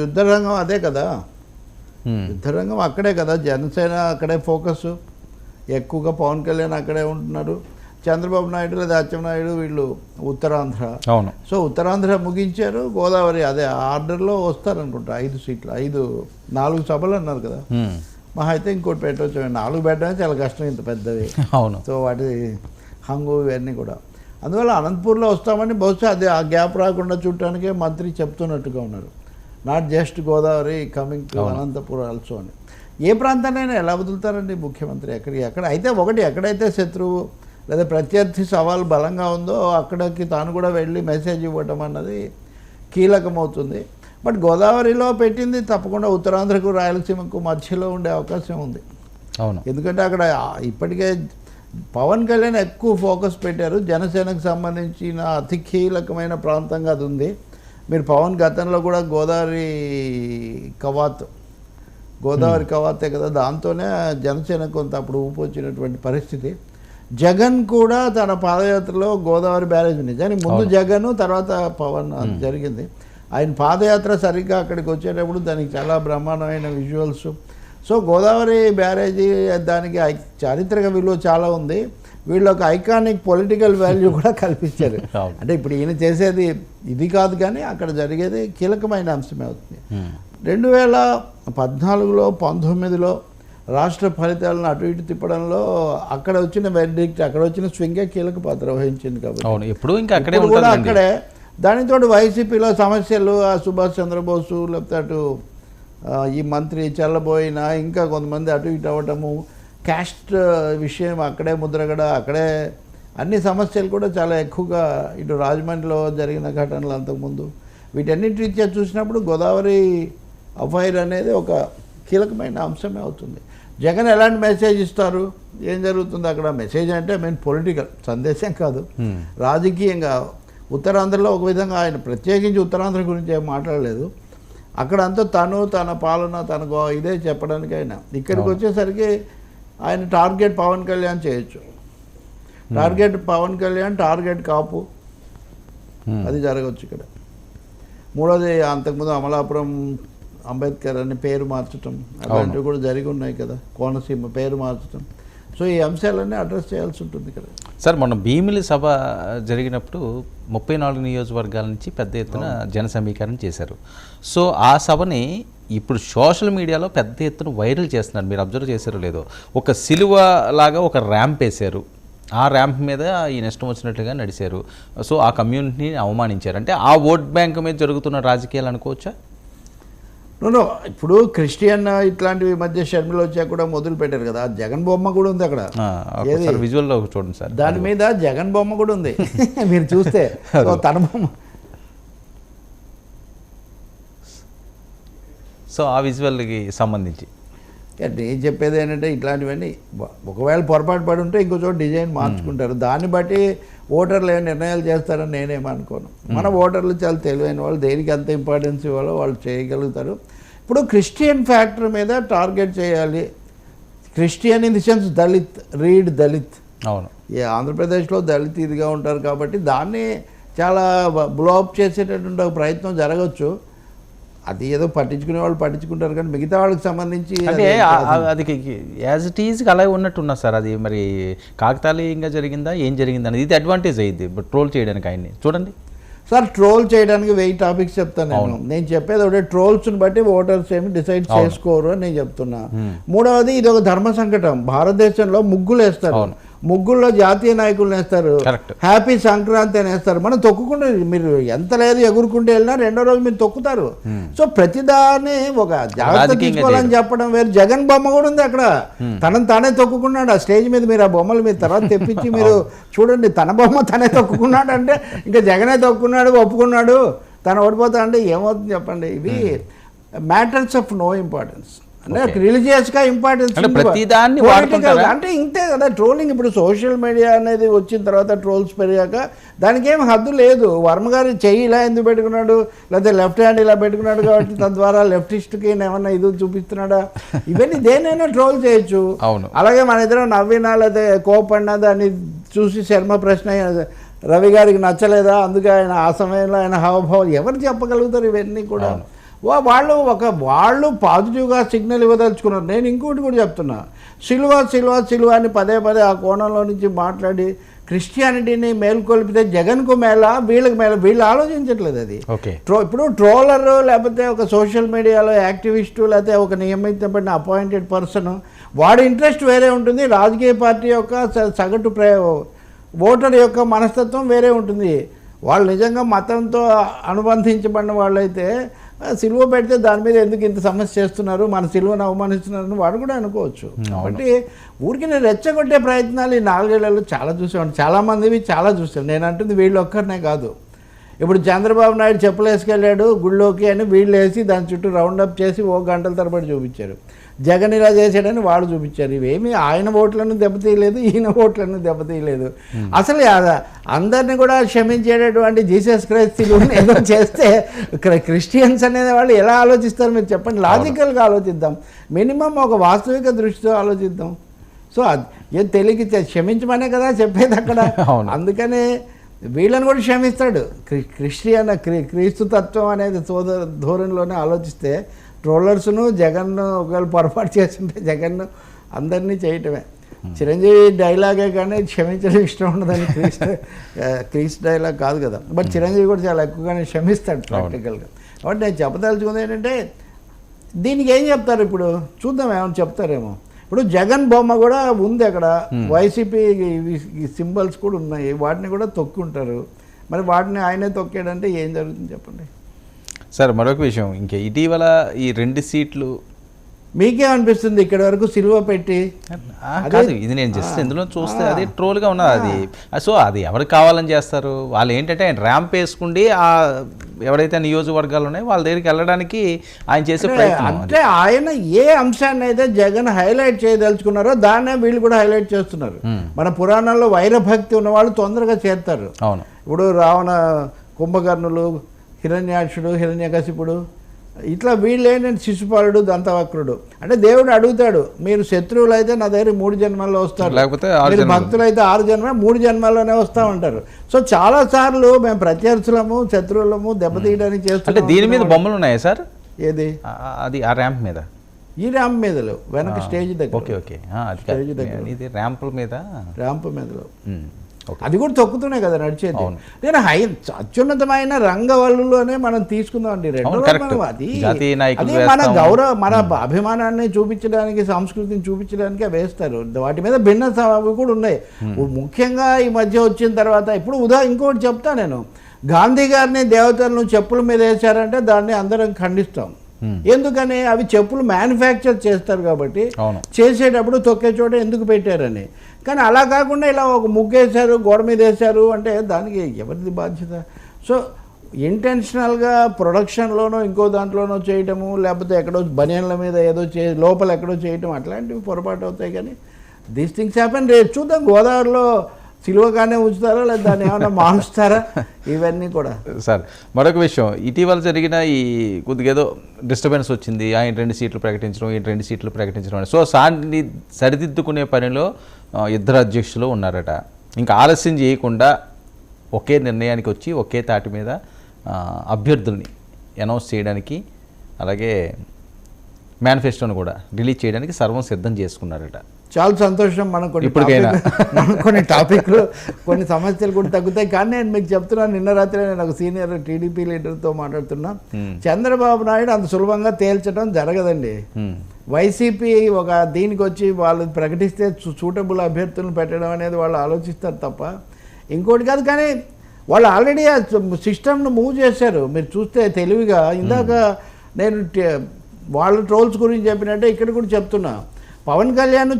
యుద్ధరంగం అదే కదా. యుద్ధరంగం అక్కడే కదా. జనసేన అక్కడే ఫోకస్. ఎక్కువగా పవన్ కళ్యాణ్ అక్కడే ఉంటున్నారు చంద్రబాబు నాయుడు లేదా అచ్చెన్నాయుడు వీళ్ళు ఉత్తరాంధ్ర. అవును. సో ఉత్తరాంధ్ర ముగించారు. గోదావరి అదే ఆర్డర్లో వస్తారనుకుంటా. ఐదు సీట్లు ఐదు నాలుగు సభలు అన్నారు కదా. మహా అయితే ఇంకోటి పెట్టవచ్చు నాలుగు పెట్టడమే చాలా కష్టం ఇంత పెద్దవి అవును. సో వాటి హంగు ఇవన్నీ కూడా. అందువల్ల అనంతపూర్లో వస్తామని బహుశా అది ఆ గ్యాప్ రాకుండా చూడటానికే మంత్రి చెప్తున్నట్టుగా ఉన్నారు. Not just Godavari coming to. Anantapuram also అని ఏ ప్రాంతాన్నైనా ఎలా వదులుతారండి ముఖ్యమంత్రి? ఎక్కడికి ఎక్కడ? అయితే ఒకటి ఎక్కడైతే శత్రువు లేదా ప్రత్యర్థి సవాల్ బలంగా ఉందో అక్కడికి తాను కూడా వెళ్ళి మెసేజ్ ఇవ్వటం అన్నది కీలకమవుతుంది. బట్ గోదావరిలో పెట్టింది తప్పకుండా ఉత్తరాంధ్రకు రాయలసీమకు మధ్యలో ఉండే అవకాశం ఉంది. అవును. ఎందుకంటే అక్కడ ఇప్పటికే పవన్ కళ్యాణ్ ఎక్కువ ఫోకస్ పెట్టారు. జనసేనకు సంబంధించిన అతి కీలకమైన ప్రాంతంగా అది ఉంది. మీరు పవన్ గతంలో కూడా గోదావరి కవాత్ గోదావరి కవాతే కదా దాంతోనే జనసేన కొంత అప్పుడు ఊపు వచ్చినటువంటి పరిస్థితి. జగన్ కూడా తన పాదయాత్రలో గోదావరి బ్యారేజ్ నిజానికి ముందు జగన్ తర్వాత పవన్ అది జరిగింది. ఆయన పాదయాత్ర సరిగ్గా అక్కడికి వచ్చేటప్పుడు దానికి చాలా బ్రహ్మాండమైన విజువల్స్ సో గోదావరి బ్యారేజీ దానికి చారిత్రక విలువ చాలా ఉంది. వీళ్ళు ఒక ఐకానిక్ పొలిటికల్ వాల్యూ కూడా కల్పించారు. అంటే ఇప్పుడు ఈయన చేసేది ఇది కాదు కానీ అక్కడ జరిగేది కీలకమైన అంశమే అవుతుంది. ఉమ్. రెండు వేల పద్నాలుగులో పంతొమ్మిదిలో రాష్ట్ర ఫలితాలను అటు ఇటు తిప్పడంలో అక్కడ వచ్చిన వెర్డిక్ట్ అక్కడ వచ్చిన స్వింగే కీలక పాత్ర వహించింది కాబట్టి. ఇంకా అక్కడే ఇప్పుడు కూడా అక్కడే. దానితో వైసీపీలో సమస్యలు ఆ సుభాష్ చంద్రబోసు లేకపోతే అటు ఈ మంత్రి చెల్లబోయిన ఇంకా కొంతమంది అటు ఇటు అవ్వటము క్యాస్ట్ విషయం అక్కడే ముద్రగడ అక్కడే అన్ని సమస్యలు కూడా చాలా ఎక్కువగా ఇటు రాజమండ్రిలో జరిగిన ఘటనలు అంతకుముందు. వీటన్నిటి రీత్యా చూసినప్పుడు గోదావరి అఫైర్ అనేది ఒక కీలకమైన అంశమే అవుతుంది. జగన్ ఎలాంటి మెసేజ్ ఇస్తారు? ఏం జరుగుతుంది అక్కడ? మెసేజ్ అంటే మెయిన్ పొలిటికల్ సందేశం కాదు. రాజకీయంగా ఉత్తరాంధ్రలో ఒక విధంగా ఆయన ప్రత్యేకించి ఉత్తరాంధ్ర గురించి ఏం మాట్లాడలేదు. అక్కడంతా తను తన పాలన తన గో- ఇదే చెప్పడానికి ఆయన ఇక్కడికి వచ్చేసరికి ఆయన టార్గెట్ పవన్ కళ్యాణ్ చేయొచ్చు. Target Pawan Kalyan target Kapu. ఉమ్. అది జరగవచ్చు ఇక్కడ. మూడోది అంతకుముందు అమలాపురం అంబేద్కర్ అని పేరు మార్చటం అలాంటివి కూడా జరిగి ఉన్నాయి కదా. కోనసీమ పేరు మార్చటం. సో ఈ అంశాలన్నీ అడ్రస్ చేయాల్సి ఉంటుంది ఇక్కడ సార్ మొన్న భీమిలి సభ జరిగినప్పుడు ముప్పై నాలుగు నియోజకవర్గాల నుంచి పెద్ద ఎత్తున జన సమీకరణ చేశారు. సో ఆ సభని ఇప్పుడు సోషల్ మీడియాలో పెద్ద ఎత్తున వైరల్ చేస్తున్నారు. మీరు అబ్జర్వ్ చేశారో లేదో. ఒక సిలువ లాగా ఒక ర్యాంప్ వేశారు. ఆ ర్యాంప్ మీద ఈ నష్టం వచ్చినట్లుగా నడిచారు సో ఆ కమ్యూనిటీని అవమానించారు. అంటే ఆ ఓట్ బ్యాంక్ మీద జరుగుతున్న రాజకీయాలు అనుకోవచ్చా? నో ఇప్పుడు క్రిస్టియన్ ఇట్లాంటివి మధ్య షర్మిలు వచ్చాక కూడా మొదలు పెట్టారు కదా. జగన్ బొమ్మ కూడా ఉంది అక్కడ. విజువల్లో చూడండి సార్. దాని మీద జగన్ బొమ్మ కూడా ఉంది. మీరు చూస్తే. తన బొమ్మ. సో ఆ విజువల్కి సంబంధించి. నేను చెప్పేది ఏంటంటే ఇట్లాంటివన్నీ ఒకవేళ పొరపాటు పడి ఉంటే ఇంకో చోట డిజైన్ మార్చుకుంటారు. దాన్ని బట్టి ఓటర్లు ఏం నిర్ణయాలు చేస్తారని నేనేమనుకోను మన ఓటర్లు చాలా తెలివైన వాళ్ళు దేనికి అంత ఇంపార్టెన్స్ ఇవ్వాలో వాళ్ళు చేయగలుగుతారు. ఇప్పుడు క్రిస్టియన్ ఫ్యాక్టర్ మీద టార్గెట్ చేయాలి. Christian in the sense Dalit read Dalit. అవును. ఈ ఆంధ్రప్రదేశ్లో దళిత్ ఇదిగా ఉంటారు కాబట్టి దాన్ని చాలా బ్లోఅప్ చేసేటటువంటి ఒక ప్రయత్నం జరగవచ్చు అది ఏదో పట్టించుకునే వాళ్ళు పట్టించుకుంటారు కానీ మిగతా వాళ్ళకి సంబంధించి అంటే అది అది యాజ్ ఇట్ ఈజ్గా అలాగే ఉన్నట్టున్నా సార్ అది మరి కాకతాళీయంగా జరిగిందా ఏం జరిగింది అనేది ఇది అడ్వాంటేజ్ అయ్యింది ట్రోల్ చేయడానికి ఆయన్ని. చూడండి. సార్ ట్రోల్ చేయడానికి వెయ్యి టాపిక్స్ చెప్తాను నేను. నేను చెప్పేది ఒకటే ట్రోల్స్ని బట్టి ఓటర్స్ ఏమి డిసైడ్ చేసుకోరు అని నేను చెప్తున్నా. మూడవది ఇది ఒక ధర్మ సంకటం. భారతదేశంలో ముగ్గులు వేస్తారు. ముగ్గుల్లో జాతీయ నాయకులు వేస్తారు Correct. హ్యాపీ సంక్రాంతి అని వేస్తారు మనం తొక్కుకుంటే మీరు ఎంత లేదు ఎగురుకుంటే వెళ్ళినా రెండో రోజు మీరు తొక్కుతారు. సో ప్రతిదాన్ని ఒక జాగ్రత్త తీసుకోవాలని చెప్పడం వేరు. జగన్ బొమ్మ కూడా ఉంది అక్కడ. తనని తానే తొక్కుకున్నాడు. ఆ స్టేజ్ మీద మీరు ఆ బొమ్మలు మీరు తర్వాత తెప్పించి మీరు చూడండి. తన బొమ్మ తనే తొక్కుకున్నాడు అంటే ఇంకా జగనే తొక్కున్నాడు ఒప్పుకున్నాడు. తను ఓడిపోతా అంటే ఏమవుతుంది చెప్పండి? ఇవి మ్యాటర్స్ ఆఫ్ నో ఇంపార్టెన్స్ అంటే రిలీజియస్గా ఇంపార్టెన్స్ ప్రతిదాన్ని వాడుకుంటారా? అంటే ఇంతే కదా ట్రోలింగ్ ఇప్పుడు సోషల్ మీడియా అనేది వచ్చిన తర్వాత ట్రోల్స్ పెరిగాక దానికి ఏం హద్దు లేదు. వర్మ గారు చెయ్యి ఇలా ఎందుకు పెట్టుకున్నాడు? లేకపోతే లెఫ్ట్ హ్యాండ్ ఇలా పెట్టుకున్నాడు కాబట్టి తద్వారా లెఫ్టిస్ట్కి ఏమన్నా ఇది చూపిస్తున్నాడా? ఇవన్నీ దేనైనా ట్రోల్ చేయొచ్చు. అవును. అలాగే మన ఇద్దరం నవ్వినా లేకపోతే కోపడినా దాన్ని చూసి శర్మ ప్రశ్న రవి గారికి నచ్చలేదా? అందుకే ఆయన ఆ సమయంలో ఆయన హావభావం ఎవరు చెప్పగలుగుతారు ఇవన్నీ కూడా? వాళ్ళు ఒక వాళ్ళు పాజిటివ్గా సిగ్నల్ ఇవ్వదలుచుకున్నారు. నేను ఇంకోటి కూడా చెప్తున్నా. సిలువ సిలువ సిలువ అని పదే పదే ఆ కోణంలో నుంచి మాట్లాడి క్రిస్టియానిటీని మేల్కొల్పితే జగన్కు మేళ వీళ్ళకి మేళ వీళ్ళు ఆలోచించట్లేదు అది. ఓకే. ట్రో ఇప్పుడు ట్రోలర్ లేకపోతే ఒక సోషల్ మీడియాలో యాక్టివిస్టు లేకపోతే ఒక నియమితమైన అపాయింటెడ్ పర్సన్ వాడి ఇంట్రెస్ట్ వేరే ఉంటుంది రాజకీయ పార్టీ యొక్క సగటు ప్రే ఓటర్ యొక్క మనస్తత్వం వేరే ఉంటుంది. వాళ్ళు నిజంగా మతంతో అనుబంధించబడిన వాళ్ళైతే సిలువ పెడితే దాని మీద ఎందుకు ఇంత సమస్య చేస్తున్నారు? మన సిలువను అవమానిస్తున్నారని వాడు కూడా అనుకోవచ్చు. కాబట్టి ఊరికి నేను రెచ్చగొట్టే ప్రయత్నాలు ఈ నాలుగేళ్ళలో చాలా చూసాను చాలా మందివి చాలా చూసాను నేను అంటుంది వీళ్ళు ఒక్కరినే కాదు. ఇప్పుడు చంద్రబాబు నాయుడు చెప్పులు వేసుకెళ్ళాడు గుళ్ళోకి అని వీళ్ళు వేసి దాని చుట్టూ రౌండ్ అప్ చేసి ఓ గంటల తరబడి చూపించారు. జగన్ ఇలా చేశాడని వాళ్ళు చూపించారు. ఇవేమి ఆయన ఓట్లను దెబ్బతీయలేదు ఈయన ఓట్లను దెబ్బతీయలేదు. అసలు ఆ- అందరిని కూడా క్షమించేటటువంటి జీసస్ క్రైస్తీలు ఏదో చేస్తే క్ర- క్రిస్టియన్స్ అనేది వాళ్ళు ఎలా ఆలోచిస్తారు మీరు చెప్పండి. లాజికల్గా ఆలోచిద్దాం. మినిమం ఒక వాస్తవిక దృష్టితో ఆలోచిద్దాం. సో అది ఏం తెలియకి క్షమించమనే కదా చెప్పేది అక్కడ. అవును. అందుకనే వీళ్ళని కూడా క్షమిస్తాడు. క్రి క్రిస్టియన్ క్రీ క్రీస్తు తత్వం అనేది సోదర ధోరణిలోనే ఆలోచిస్తే ట్రోలర్స్ను జగన్ ఒకవేళ పొరపాటు చేస్తుంటే జగన్ అందరినీ చేయటమే. చిరంజీవి డైలాగే కానీ క్షమించడం ఇష్టం ఉండదని క్రీస్తు క్రీస్తు డైలాగ్ కాదు కదా. బట్ చిరంజీవి కూడా చాలా ఎక్కువగానే క్షమిస్తాడు ప్రాక్టికల్గా. కాబట్టి నేను చెప్పదలుచుకుంది ఏంటంటే దీనికి ఏం చెప్తారు ఇప్పుడు? చూద్దాం ఏమైనా చెప్తారేమో. ఇప్పుడు జగన్ బొమ్మ కూడా ఉంది అక్కడ. వైసీపీ సింబల్స్ కూడా ఉన్నాయి. వాటిని కూడా తొక్కుంటారు. మరి వాటిని ఆయనే తొక్కాడంటే ఏం జరుగుతుంది చెప్పండి? సార్ మరొక విషయం. ఇంకా ఇటీవల ఈ రెండు సీట్లు మీకేమనిపిస్తుంది ఇక్కడ వరకు సిలువ పెట్టి. కాదు ఇది నేను జస్ట్ ఇందులో చూస్తే అది ట్రోల్గా ఉన్నది అది. సో అది ఎవరికి కావాలని చేస్తారు? వాళ్ళు ఏంటంటే ఆయన ర్యాంప్ వేసుకుండి ఆ ఎవరైతే నియోజకవర్గాలు ఉన్నాయో వాళ్ళ దగ్గరికి వెళ్ళడానికి ఆయన చేసే ప్రయత్నం. అంటే ఆయన ఏ అంశాన్ని అయితే జగన్ హైలైట్ చేయదలుచుకున్నారో దాన్నే వీళ్ళు కూడా హైలైట్ చేస్తున్నారు. మన పురాణాల్లో వైరభక్తి ఉన్న వాళ్ళు తొందరగా చేరుతారు. అవును. ఇప్పుడు రావణ కుంభకర్ణులు హిరణ్యాక్షుడు హిరణ్యకశిపుడు. ఇట్లా వీళ్ళు ఏంటంటే శిశుపాలుడు దంతవక్రుడు. అంటే దేవుడు అడుగుతాడు మీరు శత్రువులు అయితే నా దగ్గర మూడు జన్మల్లో వస్తారు. లేకపోతే మీరు. భక్తులు అయితే ఆరు జన్మ మూడు జన్మల్లోనే వస్తామంటారు సో చాలా సార్లు మేము ప్రత్యర్థులము శత్రువులము దెబ్బతీయడానికి అంటే చేస్తున్నాం దీని మీద బొమ్మలు ఉన్నాయా సార్? ఏది? ఆ, అది ఆ ర్యాంప్ మీద. ఈ ర్యాంప్ మీదలో వెనక స్టేజ్ దగ్గర. Okay okay. స్టేజ్ దగ్గర. ఇది ర్యాంపుల మీద. ర్యాంప్ మీదలో అది కూడా తొక్కుతూనే కదా నడిచేది. నేను హై అత్యున్నతమైన రంగవల్లులోనే మనం తీసుకుందాం అండి. రెండో అది అది మన. గౌరవ మన అభిమానాన్ని చూపించడానికి సంస్కృతిని చూపించడానికి అవి వేస్తారు. వాటి మీద భిన్న అవి కూడా ఉన్నాయి. ముఖ్యంగా ఈ మధ్య వచ్చిన తర్వాత ఇప్పుడు ఉదా ఇంకోటి చెప్తా నేను. గాంధీ గారిని దేవతలను చెప్పుల మీద వేశారంటే దాన్ని అందరం ఖండిస్తాం. Hmm. ఎందుకని అవి చెప్పులు మ్యానుఫ్యాక్చర్ చేస్తారు కాబట్టి చేసేటప్పుడు తొక్కే చోట ఎందుకు పెట్టారని. కానీ అలా కాకుండా ఇలా ఒక ముగ్గేశారు గోడ మీద వేశారు అంటే దానికి ఎవరిది బాధ్యత? సో ఇంటెన్షనల్గా ప్రొడక్షన్లోనో ఇంకో దాంట్లోనో చేయటము లేకపోతే ఎక్కడో బనియన్ల మీద ఏదో చే లోపల ఎక్కడో చేయటం అట్లాంటివి పొరపాటు అవుతాయి కానీ దీస్ థింగ్స్ హ్యాపెన్ రేపు చూద్దాం గోదావరిలో సిలువగానే ఉంచుతారా లేదా దాన్ని ఏమైనా మారుస్తారా? ఇవన్నీ కూడా. సార్ మరొక విషయం. ఇటీవల జరిగిన ఈ కొద్దిగా ఏదో డిస్టర్బెన్స్ వచ్చింది ఆయన రెండు సీట్లు ప్రకటించడం ఈయన రెండు సీట్లు ప్రకటించడం అని. సో సాన్ని సరిదిద్దుకునే పనిలో ఇద్దరు అధ్యక్షులు ఉన్నారట. ఇంకా ఆలస్యం చేయకుండా ఒకే నిర్ణయానికి వచ్చి ఒకే తాటి మీద అభ్యర్థుల్ని అనౌన్స్ చేయడానికి అలాగే మేనిఫెస్టోను కూడా రిలీజ్ చేయడానికి సర్వం సిద్ధం చేసుకున్నారట. చాలా సంతోషం మనం కొన్ని ఇప్పటికైనా. మనం కొన్ని టాపిక్లు కొన్ని సమస్యలు కూడా తగ్గుతాయి. కానీ నేను మీకు చెప్తున్నాను నిన్న రాత్రి నేను ఒక సీనియర్ టీడీపీ లీడర్తో మాట్లాడుతున్నా. చంద్రబాబు నాయుడు అంత సులభంగా తేల్చడం జరగదండి. వైసీపీ ఒక దీనికి వచ్చి వాళ్ళు ప్రకటిస్తే సూటబుల్ అభ్యర్థులను పెట్టడం అనేది వాళ్ళు ఆలోచిస్తారు తప్ప ఇంకోటి కాదు. కానీ వాళ్ళు ఆల్రెడీ ఆ సిస్టమ్ను మూవ్ చేశారు. మీరు చూస్తే తెలివిగా ఇందాక నేను వాళ్ళ ట్రోల్స్ గురించి చెప్పినట్టే ఇక్కడ కూడా చెప్తున్నా. పవన్ కళ్యాణ్